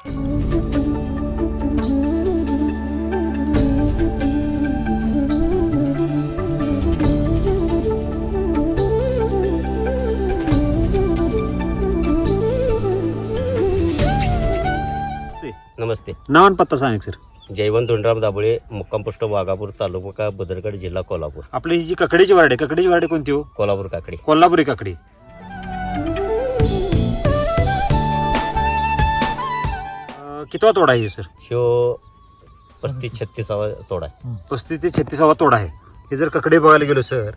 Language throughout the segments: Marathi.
नमस्ते. नाव आणि पत्ता सांग सर. जयवंत धोंडराम दाबोळे मुक्काम पोस्ट वाघापूर तालुका बदरगड जिल्हा कोल्हापूर. आपली ही जी ककडीची वारड आहे ककडीची वारड कोणती हो? कोल्हापूर काकडी. कोल्हापुरी काकडी. कितवा तोडा आहे सर? शो पस्तीस छत्तीसावा तोडा आहे. पस्तीस ते छत्तीसावा तोडा आहे. हे जर ककडे बघायला गेलो सर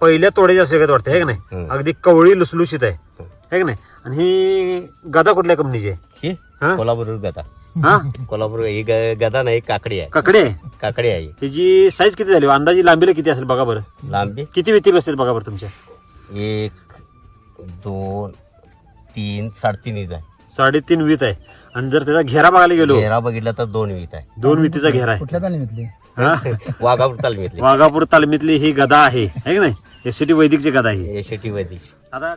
पहिल्या तोड्याच्या सगळ्यात वाटतं आहे का नाही? हम्म. अगदी कवळी लुसलुशीत आहे. आहे का नाही? आणि ही गदा कुठल्या कंपनीची आहे? ही हा? कोल्हापूर गदा. हा? कोल्हापूर ही ग- गदा नाही काकडी आहे. ककडे आहे? काकडी आहे ही. हिची साईज किती झाली? अंदाजी लांबीला किती असेल बघा बरं. लांबी? किती विती बसतील बघा बरं तुमच्या? एक दोन तीन साडेतीन वीज आहे. साडेतीन वीत आहे. आणि जर त्याचा घेरा बघायला गेलो. घेरा बघितला तर दोन वीज आहे. दोन वितीचा घेरा आहे. कुठल्या तालमीतली? हा? वाघापूर तालमीतली. वाघापूर तालमीतली ही गदा आहे. है की नाही? एस सी टी वैदिकची गदा आहे शेटी वैदिक. आता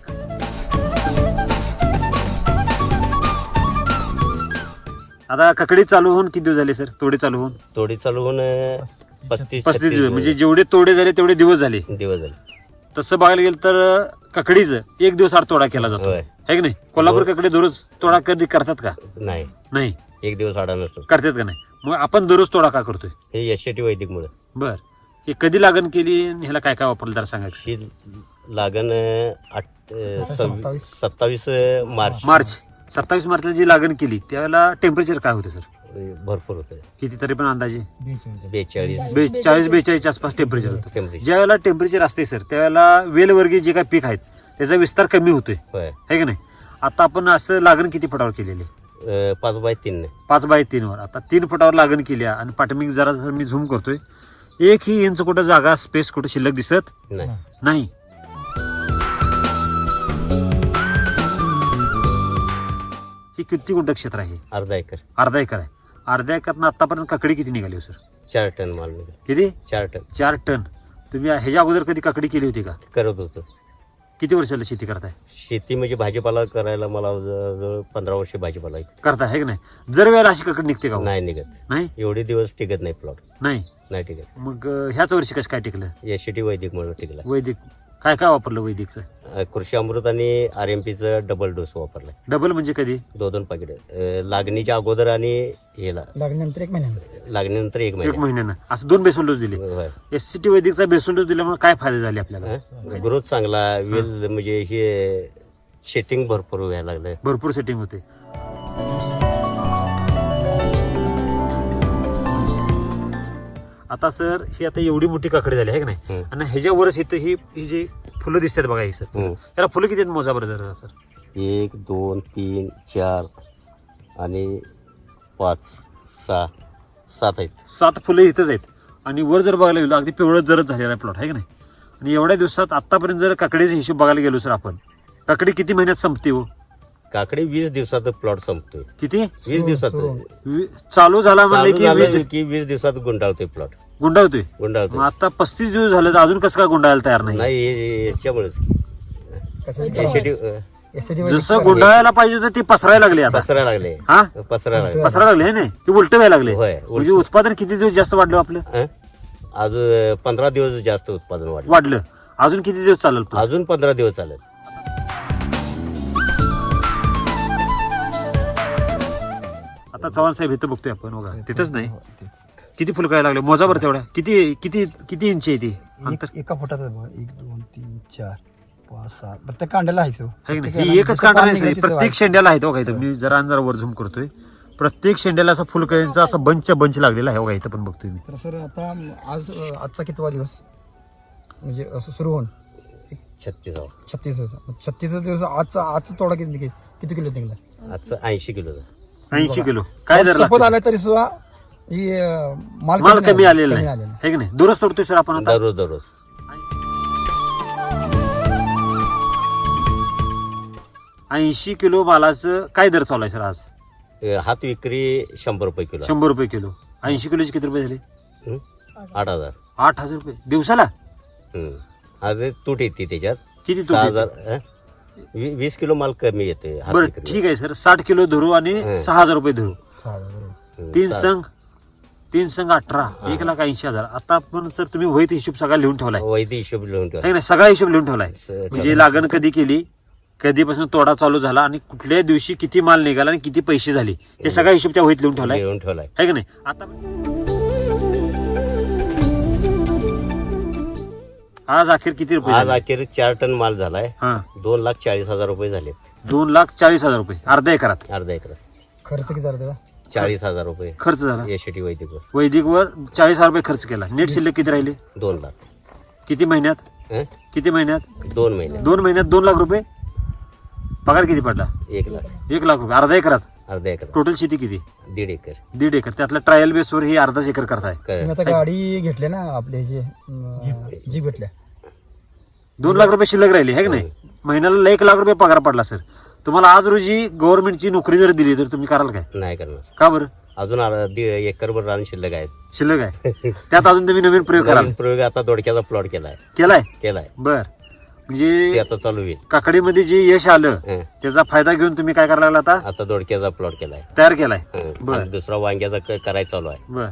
आता ककडी चालू होऊन किती दिवस झाले सर? तोडे चालू होऊन? तोडी चालू होऊन अं, पस्तीस पस्तीस छत्तीस दिवस. म्हणजे जेवढे तोडे झाले तेवढे दिवस झाले. दिवस झाले. तसं बघायला गेलं तर ककडीच एक दिवस आड तोडा केला जातो. होय. है की नाही? कोल्हापूर ककडे दररोज तोडा कधी करतात का? नाही. नाही. एक दिवस आडा नसतो. करतात का नाही? मग आपण दररोज तोडा का करतोय? हे यशेटी वैदिक मुळे बर. हे कधी लागण केली आणि ह्याला काय काय वापरलं जरा सांगा ही लागण अं, आठ- अं, सत्तावीस. सत्तावीस अं, मार्च. मार्च. सत्तावीस मार्चला जी लागण केली त्यावेळेला टेम्परेचर काय होतं सर भरपूर होतं. किती तरी पण अंदाजे? बेचाळीस. बे- चाळीस बेचाळीसच्या आसपास टेम्परेचर होतं. टेम्परेचर ज्या वेळेला टेम्परेचर असते सर त्यावेळेला वेलवर्गीय जे काही पीक आहेत त्याचा विस्तार कमी होतोय. होय. है की नाही? आता आपण असं लागण किती फुटावर केलेली? अं, पाच बाय तीन पाच बाय तीन वर. आता तीन फुटावर लागण केली आहे आणि पाठमिक जरा जर मी झूम करतोय एक ही इंच कुठं जागा स्पेस कुठं शिल्लक दिसत नाही. नाही. ही किती गुंठ क्षेत्र आहे? अर्धा एकर. अर्धा एकर आहे. अर्ध्या एकरात आतापर्यंत ककडी किती निघाली हो सर? चार टन माल निघाला. किती? चार टन. चार टन. तुम्ही ह्याच्या अगोदर कधी काकडी केली होती का? करत होतो. किती वर्षाला शेती करताय? शेती म्हणजे भाजीपाला करायला मला जवळजवळ पंधरा वर्ष भाजीपाला आहे. करताय है की नाही? जर वेळेला अशी काकडी निघते का हो? नाही निघत. नाही? एवढे दिवस टिकत नाही प्लॉट नाही? नाही टिकत. मग अं, ह्याच वर्षी कसं काय टिकलं? एसीटी वैदिक म्हणून टिकला. वैदिक काय काय वापरलं वैदिकचं? अं, कृषी अमृत आणि आर एम पीचं डबल डोस वापरलाय. डबल म्हणजे कधी? दोन दोन पाकिट लागणीच्या अगोदर आणि हेला लागल्यानंतर एक महिन्यानं. लागणीनंतर एक एक महिना महिन्यानं. असं दोन बेसन डोस दिले. होय. एस सी टी वैदिकचा बेसन डोस दिल्यामुळे काय फायदे झाले आपल्याला? ग्रोथ चांगला. वेल म्हणजे हे शेटिंग भरपूर व्हायला लागलं भरपूर सेटिंग होते. आता सर ही आता एवढी मोठी काकडी झाली आहे की नाही. आणि ह्याच्यावरच इथं ही ही जी फुलं दिसतात बघा ही सर. त्याला फुलं किती आहेत मोजा बरं जरा सर? एक दोन तीन चार आणि पाच सहा सात आहेत. सात फुलं इथंच आहेत. आणि वर जर बघायला गेलो अगदी पिवळं जरच झालेला आहे प्लॉट आहे की नाही? आणि एवढ्या दिवसात आतापर्यंत जर काकडीचा हिशोब बघायला गेलो सर आपण काकडी किती महिन्यात संपते हो? काकडे वीस दिवसात प्लॉट संपतोय. किती? वीस दिवसात. वी- चालू झाला म्हणले चालू की झालं वीस की वीस दिवसात गुंडाळतोय प्लॉट. गुंडावतोय मग गुंडाळतोय आता पस्तीस दिवस झाले तर अजून कसं काय गुंडाळायला तयार नाही? नाही हे- हे- याच्यामुळेच. जसं गुंडाळायला पाहिजे तर ते पसरायला लागले आता. पसरायला लागले. हा? पसरायला लागले. पसरायला लागले है ना? ते उलट व्हायला लागले. होय, म्हणजे उत्पादन किती दिवस जास्त वाढलं आपलं? हं? अजून पंधरा दिवस जास्त उत्पादन वाढलं. वाढलं. अजून किती दिवस चालेल? अजून पंधरा दिवस चालेल. आता चव्हाण साहेब इथं बघतोय आपण बघा. तिथंच नाही? किती फुलं काय लागले? मोजा बरं तेवढ्या. किती किती किती इंच आहे ती? अंतर? एक- फुटाचं आहे बघा. एक दोन तीन चार पाच सहा. प्रत्येक कांड्याला आहेच हो. है? प्रत्येक ही एकच जिथं कांटा पाणी नाही प्रत्येक शेंड्याला आहे तो बघा इथं. मी जरा अंधार वर झूम करतोय प्रत्येक शेंड्याला असा फुलकळींचा असा बंच बंच लागलेला आहे बघा इथं पण बघतोय मी. तर सर आता आज आजचा कितवा दिवस? म्हणजे असं सुरू होऊन? छत्तीस छत्तीस छत्तीस दिवस आजचा आजचा तोडा किती किती किलो निघाला? आजचं ऐंशी किलोचा ऐंशी किलो. काय दर लागतो? आला तरी सुद्धा ही अं, माल माल कमी आलेला आलेला कमी नाही. आलेला है की नाही? दररोज तोडतोय सर आपण आता? दररोज दररोज. ऐंशी किलो मालाचं काय दर चालू आहे सर आज? हात विक्री शंभर रुपये किलो. शंभर रुपये किलो. ऐंशी किलोचे किती रुपये झाले? हं? आठ हजार. आठ हजार रुपये. दिवसाला? हं. अरे तूट येते त्याच्यात. किती तूट सहा येते? हजार हं? वी- वीस किलो माल कमी येतोय हात बरं. ठीक आहे सर. साठ किलो धरू आणि हं. सहा हजार रुपये धरू. सहा हजार बरोबर. हं, तीन संघ तीन संघ अठरा एक लाख ऐंशी हजार. आता आपण सर तुम्ही वैध हिशोब सगळा लिहून ठेवलाय. वैध हिशोब लिहून ठेवा आहे ना सगळा हिशोब लिहून ठेवलाय. स- म्हणजे लागण कधी केली? कधीपासून तोडा चालू झाला आणि कुठल्या दिवशी किती माल निघाला आणि किती पैसे झाले? हे सगळा हिशोब त्या वहीत लिहून ठेवलाय. लिहून ठेवलाय. आहे का नाही? आता आज अखेर किती रुपये आज झाले? अखेर चार टन माल झालाय. हा. दोन लाख चाळीस हजार रुपये झालेत. दोन लाख चाळीस हजार रुपये. अर्ध्या एकरात. अर्धा एकर खर्च किती झाला त्याचा? चाळीस हजार रुपये. खर्च झाला? एसीटी वैदिक वैदिक वर चाळीस हजार रुपये खर्च केला. नेट शिल्लक किती राहिले? दोन लाख. किती महिन्यात? हं? किती महिन्यात? दोन महिने. दोन महिन्यात दोन लाख रुपये? पगार किती पडला? एक लाख. एक लाख रुपये. अर्धा एकरात. अर्धा एकर. टोटल शेती किती? दीड एकर. दीड एकर. त्यातल्या ट्रायल बेसवर ही अर्धाच एकर करताय. आता गाडी घेतली ना आपले जे जीप. घेतल्या दोन लाख रुपये शिल्लक राहिली आहे की नाही? महिन्याला एक लाख रुपये पगार पडला सर तुम्हाला आज रोजी गव्हर्नमेंटची नोकरी जर दिली तर तुम्ही कराल काय? नाही करणार. का बरं? अजून अर्धा- दीड एकरभर रान शिल्लक आहेत शिल्लक आहे. त्यात अजून तुम्ही नवीन प्रयोग कराल. प्रयोग आता दोडक्याचा प्लॉट केलाय. केलाय? केलाय. बर. ते म्हणजे आता चालू होईल. काकडीमध्ये जे यश आलं हं. त्याचा फायदा घेऊन तुम्ही काय करायला लागला आता? आता दोडक्याचा प्लॉट केलाय. तयार केलाय. हं. बर. आणि दुसरा वांग्याचा क- करायचा चालू आहे. बर.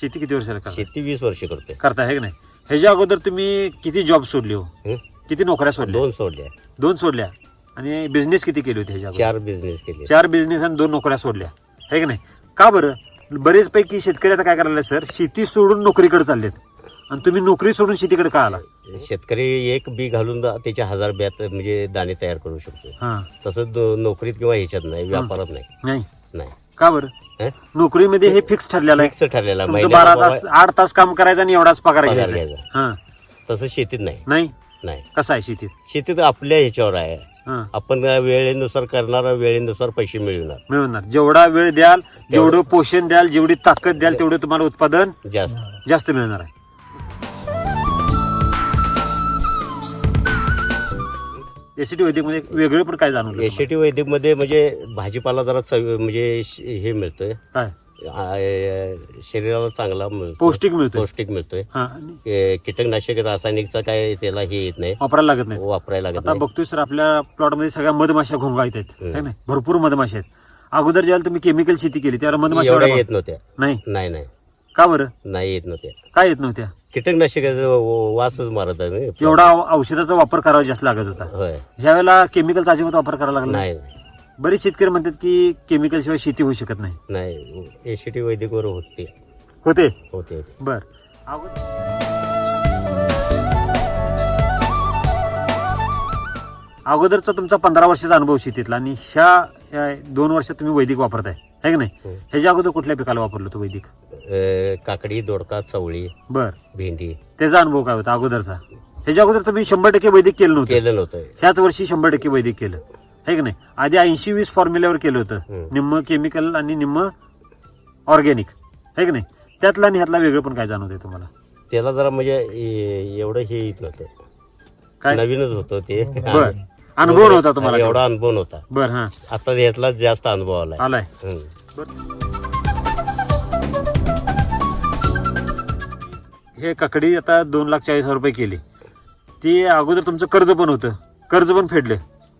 शेती किती करताय? शेती वीस वर्ष करतोय. करताय है की नाही? ह्याच्या अगोदर तुम्ही किती जॉब सोडली हो? हं? किती नोकऱ्या सोडल्या? दोन सोडले दोन सोडल्या. आणि बिझनेस किती केली होती ह्याच्या अगोदर? चार बिझनेस केले. चार बिझनेस आणि दोन नोकऱ्या सोडल्या. है की नाही? का बरं? बरेच पैकी शेतकरी आता काय करायला सर? शेती सोडून नोकरीकडे चाललेत. आणि तुम्ही नोकरी सोडून शेतीकडे का आला? शेतकरी एक बी घालून दा- त्याचे हजार ब्यात म्हणजे दाणे तयार करू शकतो हा. तसंच दो- नोकरीत किंवा ह्याच्यात नाही व्यापारात नाही. नाही? नाही. का बरं? हं? नोकरीमध्ये हे फिक्स ठरलेलं आहे. फिक्स ठरलेला तुमचं बारा तास आठ तास काम करायचं आणि एवढाच पगार पगार घ्यायचा. घ्यायचा. हा. तसं शेतीत नाही. नाही? नाही. कसं आहे शेतीत? शेतीत आपल्या ह्याच्यावर आहे. आपण वेळेनुसार करणार वेळेनुसार पैसे मिळवणार मिळवणार जेवढा वेळ द्याल जेवढं पोषण द्याल जेवढी ताकद द्याल तेवढं तुम्हाला उत्पादन जास्त. जास्त मिळणार आहे. एसीटी वैदिकमध्ये वेगळं पण काय जाणवलं तुम्हाला? एसीटी वैदिकमध्ये म्हणजे भाजीपाला जरा चव म्हणजे श- हे मिळतोय. काय? आ- शरीराला चांगला मिळतो पौष्टिक मिळतोय. पौष्टिक मिळतोय. हा आणि ए, कीटकनाशक रासायनिकचा काय त्याला हे येत नाही. वापरायला लागत नाही. वापरायला लागत आता नाही. बघतोय सर आपल्या प्लॉटमध्ये सगळ्या मधमाशा घोंगाळत आहेत. नाही भरपूर मधमाशा आहेत. अगोदर ज्यावेळेला तुम्ही केमिकल शेती केली त्यावेळेला मधमाशा एवढ्या एवढ्या येत नव्हत्या. नाही? नाही नाही. का बरं? नाही येत नव्हत्या. काय येत नव्हत्या? कीटकनाशकाचा वासच मारत आहे ना. एवढा औ- औषधाचा वापर करावा जास्त लागत होता. होय. ह्यावेळेला केमिकलचा अजिबात वापर करावा लागला? नाही. बरेच शेतकरी म्हणतात की केमिकल शिवाय शेती होऊ शकत नाही. नाही एसीटी वैदिक वर होते. होते? होते. बर. अगोदर अगोदरचा तुमचा पंधरा वर्षाचा अनुभव शेतीतला आणि ह्या दोन वर्षात तुम्ही वैदिक वापरताय है की नाही? हो. ह्याच्या अगोदर कुठल्या पिकाला वापरलं तो वैदिक? अ, काकडी दोडका चवळी बर. भेंडी. त्याचा अनुभव काय होता अगोदरचा? ह्याच्या अगोदर तुम्ही शंभर टक्के वैदिक केलं नव्हतं. केलं नव्हतं ह्याच वर्षी शंभर टक्के वैदिक केलं. है की नाही? आधी ऐंशी वीस फॉर्म्युल्यावर केलं होतं. निम्म केमिकल आणि निम्म ऑर्गॅनिक है की नाही? त्यातला आणि ह्यातला वेगळं पण काय जाणवतंय तुम्हाला? त्याला जरा म्हणजे ए- एवढं हे येत नव्हतं. काय? नवीनच होतं ते. बर. अनुभव नव्हता तुम्हाला एवढा अनुभव नव्हता. बर हा. आता यातला जास्त अनुभव आलाय. आलाय. हम्म. हे काकडी आता दोन लाख चाळीस हजार रुपये केली. ती अगोदर तुमचं कर्ज पण होतं. कर्ज पण फेडले.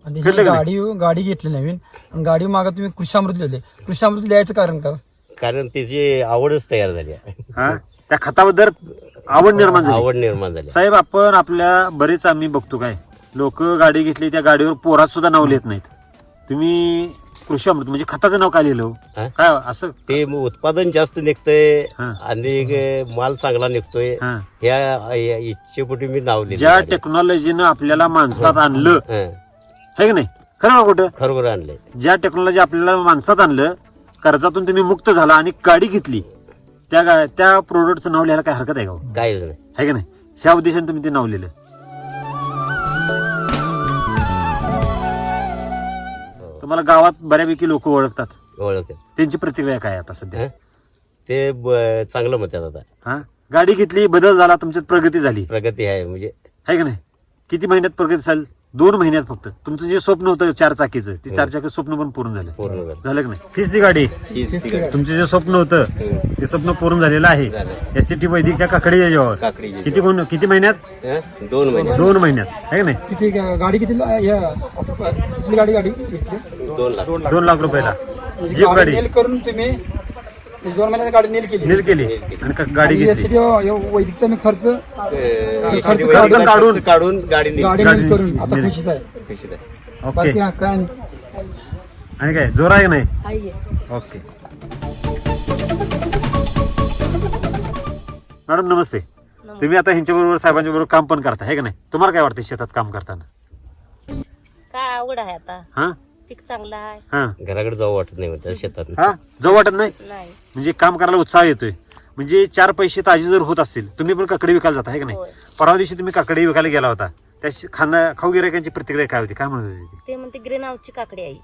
आणि ही गाडी गाडी घेतली नवीन आणि गाडी मागा तुम्ही कृषामृत लिहिले कृषामृत लिहायचं कारण का कारण त्याची आवडच तयार झाली आहे. हा त्या खताबद्दल आवड निर्माण झाली आवड निर्माण झाली साहेब आपण आपल्या बरेच आम्ही बघतो काय लोक गाडी घेतली त्या गाडीवर पोरात सुद्धा नाव लिहित नाहीत तुम्ही कृषी अमृत म्हणजे खताचं नाव काय लिहिलं हो? हा? काय असं ते मग उत्पादन जास्त निघतंय हा. आणि माल चांगला निघतोय हा. या या इच्छेपोटी मी नाव लिहिलं ज्या. टेक्नॉलॉजीनं आपल्याला माणसात आणलं हं. है की नाही? खरं का खोटं? खरोखर आणलंय. ज्या टेक्नॉलॉजी आपल्याला माणसात आणलं कर्जातून तुम्ही मुक्त झाला आणि गाडी घेतली त्या गा- त्या प्रोडक्टचं नाव लिहायला काय हरकत आहे का हो? काहीच नाही. है की नाही? ह्या उद्देशाने तुम्ही ते नाव लिहिलं. तुम्हाला गावात बऱ्यापैकी लोक ओळखतात. ओळख त्यांची प्रतिक्रिया काय आहे आता सध्या? हं? ते ब- चांगलं म्हणतात आता. हा? गाडी घेतली बदल झाला तुमच्यात प्रगती झाली. प्रगती आहे म्हणजे. आहे का नाही? किती महिन्यात प्रगती झाली? दोन महिन्यात फक्त. तुमचं जे स्वप्न होतं चार चाकीचं ते चार चाकी स्वप्न पण पूर्ण झालं. पूर्ण झालं. झालं की नाही? हीच ती गाडी. तुमचं जे स्वप्न होतं ते स्वप्न पूर्ण झालेलं आहे. एस सी टी वैदिकच्या काकडे जेव्हा काकडीच्या किती कोण किती महिन्यात? हं? दोन महिने दोन महिन्यात. आहे का नाही? किती गाडी किती किती गाडी गाडी घेतली? दोन लाख. दोन लाख रुपयाला. म्हणजे जीप गाडी करून तुम्ही म्हणजे दोन महिन्यात गाडी नेल केली. नील केली. आणि का- गाडी आणि घेतली. वैदिकचा मी खर्च खर्च काढून- काढून गाडी नेली. गाडी गाडी नेल करून. आता नेली. खुशीच आहे. कशी? ओके. बाकी हा काय नाही. आणि काय जोर आहे का नाही? आहे. ओके. मॅडम नमस्ते. तुम्ही आता ह्यांच्या बरोबर साहेबांच्या बरोबर काम पण करता आहे का नाही? तुम्हाला काय वाटतं शेतात काम करताना? काय आवड आहे आता. हा? पीक चांगलं आहे. हा. घराकडे जाऊ वाटत नाही म्हणतात शेतात हा? जाऊ वाटत नाही? नाही. म्हणजे काम करायला उत्साह येतोय. म्हणजे चार पैसे ताजे जर होत असतील तुम्ही पण काकडे विकायला जाता आहे का नाही? होय. परवा दिवशी तुम्ही काकडे विकायला गेला होता. त्या खाना खाऊ गिरायकांची प्रतिक्रिया काय होती? काय म्हणत होती ते म्हणते ग्रीन हाऊसची काकडी आहे.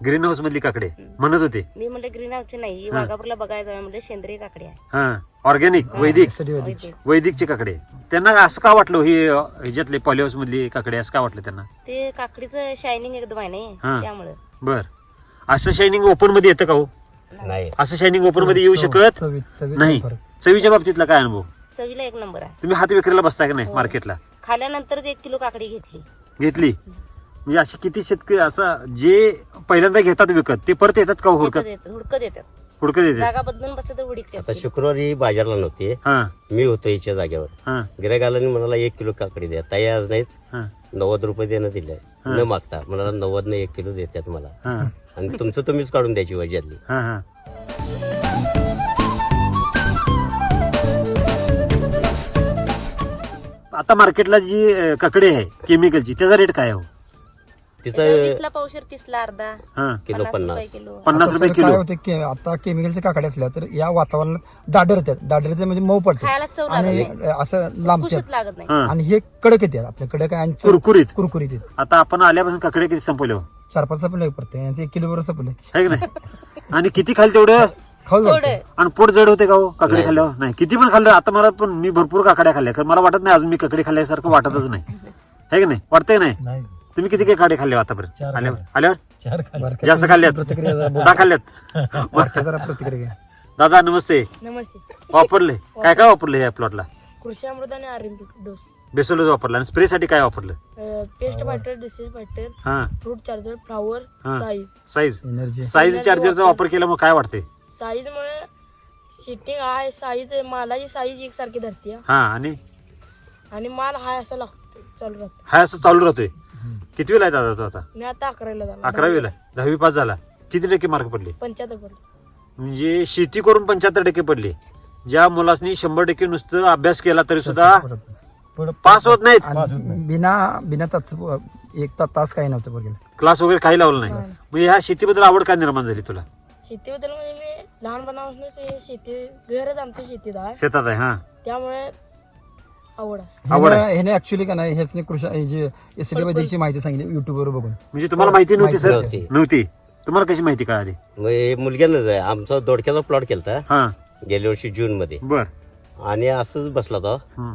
ग्रीन हाऊस मधली काकडे म्हणत होते. मी म्हणलं ग्रीन हाऊसची नाही. ही वाघापूरला बघायला जाऊया म्हणलं सेंद्रिय काकडी आहे. हा. ऑर्गॅनिक वैदिक. वैदिकची. वैदिक. वैदिकची काकडे त्यांना असं का वाटलं ही अ, ह्याच्यातले पॉलिहाऊस मधली काकडे असं का वाटलं त्यांना? ते काकडीचं शायनिंग एकदम आहे हा. नाही त्यामुळं. बर. असं शायनिंग ओपनमध्ये येतं का हो? नाही. असं शायनिंग ओपनमध्ये येऊ शकत नाही फरक. चवीच्या बाबतीतला काय अनुभव? चवीला एक नंबर आहे. तुम्ही हात विक्रीला बसताय का नाही हो. मार्केटला खाल्यानंतरच एक किलो काकडी घेतली. घेतली? म्हणजे असे किती शेतकरी असं जे पहिल्यांदा घेतात विकत ते परत येतात का हुडकत? हुडकत येतात हुडकत येतात. हुडकत येते जागा बदलून बसले तर हुडकत आता शुक्रवारी बाजारला नव्हते. हा. मी होतो हिच्या जागेवर. हा. गिरायकाला म्हणाला एक किलो काकडी द्या. तयार नाहीत. हा. नव्वद रुपये देणं दिलंय. न मागता म्हणाला नव्वद न एक किलो देतात मला. हा. आणि तुमचं तुम्हीच काढून द्यायची वजातली हा हा. आता मार्केटला जी अ, काकडी आहे केमिकलची त्याचा रेट काय आहे हो? तिचं वीसला पावशेर तीसला अर्धा. हा किलो पन्नास पन्नास. रुपये किलो पन्नास आता रुपये किलो. होते की आता केमिकलचे काकडे असल्या तर या वातावरणात दाडरतात दाडरते म्हणजे मऊ पडते खायला चव लागत आणि नाही. असं लांबतात कुशीत लागत नाही. हा. आणि हे कडक येते आपल्या कडक आहे आणि चव कुरकुरीत. कुरकुरीत येते आता आपण आल्यापासून काकडे किती संपवले हो? चार पाच सपले पडते. यांचे एक किलो बरोबर सपले आहे की नाही? आणि किती खाल तेवढं? खाऊ थोडं. आणि पोट जड होते का हो? काकडे. खाल्ल्यावर? नाही. किती पण खाल्लं आता मला पण मी भरपूर काकड्या खाल्ल्या. कारण मला वाटत नाही अजून मी काकडे खाल्ल्यासारखं वाटतच नाही. आहे की नाही? वाटतंय नाही. तुम्ही किती काही काकडे खाल्ले हो आतापर्यंत आल्यावर? जास्त खाल्ल्यात प्रतिक्रिया जरा सहा खाल्ल्यात जरा प्रतिक्रिया. दादा नमस्ते. नमस्ते. वापरले. काय काय वापरले या प्लॉटला कृषी अमृत आणि आरएमपी डोस. बेसोलोज वापरला. आणि स्प्रे साठी काय वापरलं? पेस्ट फायटर डिसीज फायटर हा. फ्रूट चार्जर फ्लावर हा. साईज साईज एनर्जी साईज चार्जरचा वापर केल्यामुळे काय वाटते साईज मुळे शिटिंग आहे साईज मालाची साईज एकसारखी धरते हा आणि? आणि माल हा असा लागतो चालू राहतो हा असं चालू राहतोय. किती वेळ आहे दादा तो आता? मी आता अकरावीला जाणार. अकरावीला दहावी पास झाला. किती टक्के मार्क पडले? पंच्याहत्तर पर्यंत म्हणजे शेती करून पंच्याहत्तर टक्के पडले. ज्या मुलासनी शंभर टक्के नुसतं अभ्यास केला तरी सुद्धा पास होत नाहीत. आणि बिना बिना तास एक ता- तास काही नव्हतं बघेल क्लास वगैरे काही लावलं नाही. म्हणजे ह्या शेतीबद्दल आवड काय निर्माण झाली तुला? शेतीबद्दल म्हणजे मी लहानपणापासूनच हे शेती घरच आमचं शेतीत आहे शेतात आहे हा. त्यामुळे आवड आहे. आवड आहे. ह्याने- ऍक्च्युली का नाही ह्याच कृषी हे जे वैद्यकची माहिती सांगितली युट्यूबवर बघून. म्हणजे तुम्हाला माहिती नव्हती सर? नव्हती. नव्हती. तुम्हाला कशी माहिती कळाली? हे मुलग्यानंच आहे. आमचा दोडक्याचा प्लॉट केलता. हा. गेल्या वर्षी जून मध्ये. बर. आणि असंच बसला हम्म.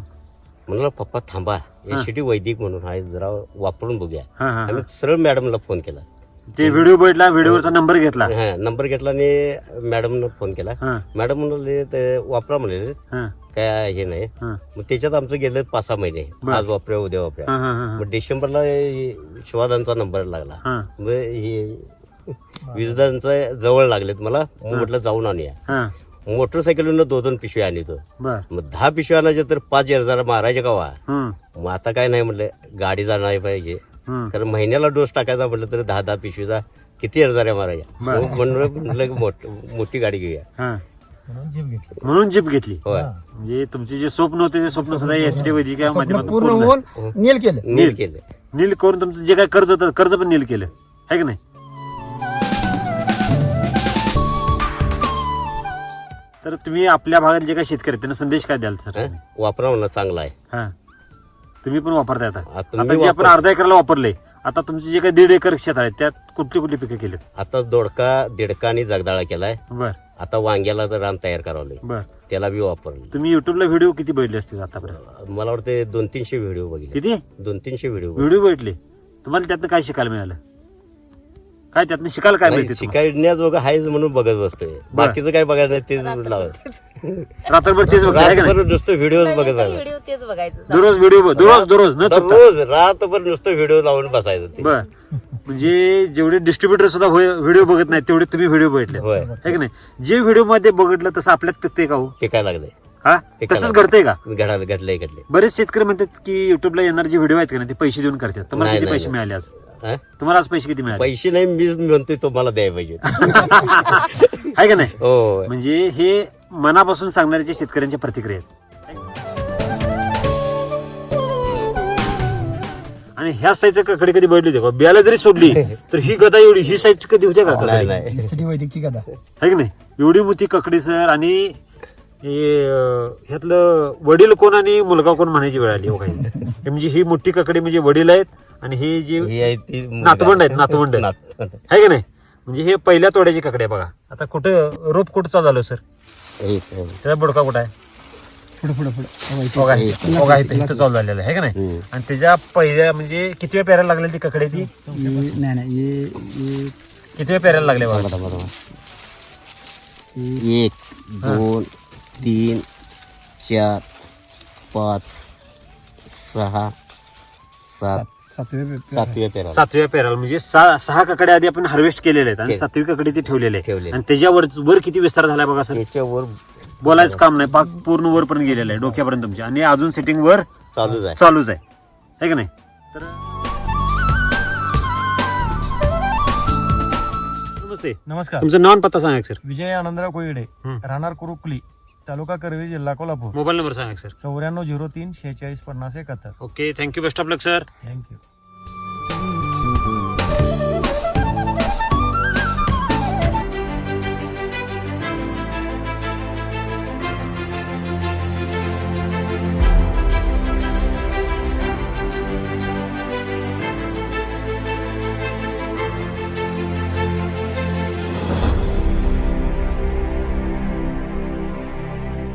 म्हणलं पप्पा थांबा. एसीटी वैदिक म्हणून आहे. जरा वापरून बघूया. हा हा आम्ही सरळ मॅडमला फोन केला. ते व्हिडिओ बघितला व्हिडिओवरचा नंबर घेतला. हा नंबर घेतला आणि मॅडमनं फोन केला. हा. मॅडम म्हणाले ते वापरा म्हणले. हा. काय हे नाही. हा. मग त्याच्यात आमचं गेलं पाच सहा महिने. आज वापरा उद्या वापरा हा हा हा मग डिसेंबरला हे शिवादांचा नंबर लागला. हा. मग हे विजदांचा जवळ लागलेत मला. मग म्हटलं जाऊन आणूया. हा. मोटरसायकलवरून दोन दोन पिशव्या आणतो. बर. मग दहा पिशव्या आणायच्या तर पाच हजार मारायचे का वा? हम्म मग आता काय नाही म्हटलं गाडी जाणार पाहिजे. हम्म कारण महिन्याला डोस टाकायचा म्हटलं तर दहा दहा पिशवीचा किती हजार मारायच्या. म्हणलं म्हटलं की मोठ- मोठी गाडी घेऊया. हा. म्हणून जीप घेतली. होय. म्हणजे तुमचे जे स्वप्न होते ते स्वप्न सुद्धा एस टी वैद्यकीय माध्यमातून पूर्ण पूर्ण होऊन. नील केलं. नील केलं. नील करून तुमचं जे काय कर्ज होतं कर्ज पण नील केलं. आहे का नाही? तर तुम्ही आपल्या भागात जे काही शेतकरी आहेत, त्यांना संदेश काय द्याल सर? हं? वापरा म्हणलं चांगला आहे. हा. तुम्ही पण वापरताय आता. आता जे आपण अर्धा एकरला वापरले आता तुमचे जे काही दीड एकर शेत आहे त्यात कुठली कुठली पिकं केलीत? आता दोडका दिडका आणि जगदाळा केलाय. बर. आता वांग्याला तर रान तयार करावलंय बर. त्याला बी वापरलं. तुम्ही युट्यूबला व्हिडिओ किती बघितले असतील आतापर्यंत? मला वाटते दोन तीनशे व्हिडिओ बघितले. किती? दोन तीनशे व्हिडिओ व्हिडिओ बघितले. तुम्हाला त्यातनं काय शिकायला मिळालं? काय त्यातनं शिकायला काय मिळते तुम्हाला? शिकायण्याजोगं हायच म्हणून बघत बसतोय. बाकीचं काय बघायला नाही तेच लावत. रात्रभर तेच बघताय है का नाही? रातभर नुसतं व्हिडिओ बघत व्हिडिओ तेच बघायचं दररोज व्हिडिओ दररोज दररोज न चुकता. रोज रातभर नुसतं व्हिडिओ लावून बसायचं ते. बर. म्हणजे जेवढे डिस्ट्रीब्युटर सुद्धा व्हिडिओ बघत नाही तेवढे तुम्ही व्हिडिओ बघितले. होय. है की नाही? जे व्हिडिओमध्ये बघितलं तसं आपल्यात पिकते का हो? पिकायला लागलंय. हा? तसंच घडतंय का? घडायला घडलंय घडलंय. बरेच शेतकरी म्हणतात की युट्यूबला येणार जे व्हिडिओ आहेत का ना ते पैसे देऊन करतात. तुम्हाला नाही, किती नाही, पैसे नाही. मिळाले आज? हा? तुम्हाला आज पैसे किती मिळाले? पैसे नाही मी म्हणतोय तुम्हाला द्यायला पाहिजे आहे का नाही? हो. म्हणजे हे मनापासून सांगणाऱ्याच्या शेतकऱ्यांच्या प्रतिक्रिया आहेत. आणि ह्या साईजच्या काकडे कधी बदली होते? का बियाला जरी सोडली तर ही गदा एवढी ही साईज कधी होते का नाही काकडी? नाही सिटी वैदिकची कथा है की नाही? एवढी मोठी ककडी सर आणि हे अं, ह्यातलं वडील कोण आणि मुलगा कोण म्हणायची वेळ आली हो काही? हे म्हणजे ही मोठी ककडी म्हणजे वडील आहेत आणि ही जी ही आहे ती नातवंड आहेत नातवंड आहेत. नातवंड. है की नाही? म्हणजे हे पहिल्या तोड्याची ककडे आहे बघा. आता कुठं रोप कुठं चालू झालं सर? एक. त्याचा बुडका कुठं आहे? पुढे पुढे पुढे. बघा इथं. बघा इथं. इथं चालू झालेलं आहे. है का नाही? हम्म. आणि त्याच्या पहिल्या म्हणजे किती वेळ पेरायला लागलेली ती ककडे ती? नाही नाही ये ये किती वेळ पेरायला लागले बघा? बघा, बघा, बघा. एक दोन तीन चार पाच सहा सात सातव्या पेरा सातव्या पेराला म्हणजे सहा सहा ककडे आधी आपण हार्वेस्ट केलेले आहेत आणि. सातवी ककडे ती ठेवलेले आहे ठेवलेले. आणि त्याच्यावर वर किती विस्तार झालाय बघा सर? याच्यावर बोलायचं काम नाही. पाक पूर्ण वरपर्यंत गेलेलं आहे डोक्यापर्यंत तुमच्या. आणि अजून सेटिंग वर चालूच आहे. चालूच आहे. है का नाही? तर नमस्ते. नमस्कार. तुमचं नाव आणि पत्ता सांगा सर. विजय आनंदराव कोयडे हं. राहणार कुरुकली. तालुका करवी जिल्हा कोल्हापूर. मोबाईल नंबर सांगा सर. चौऱ्याण्णव झिरो तीन शेहेचाळीस पन्नास एकाहत्तर. Okay thank you. Best of luck sir. Thank you.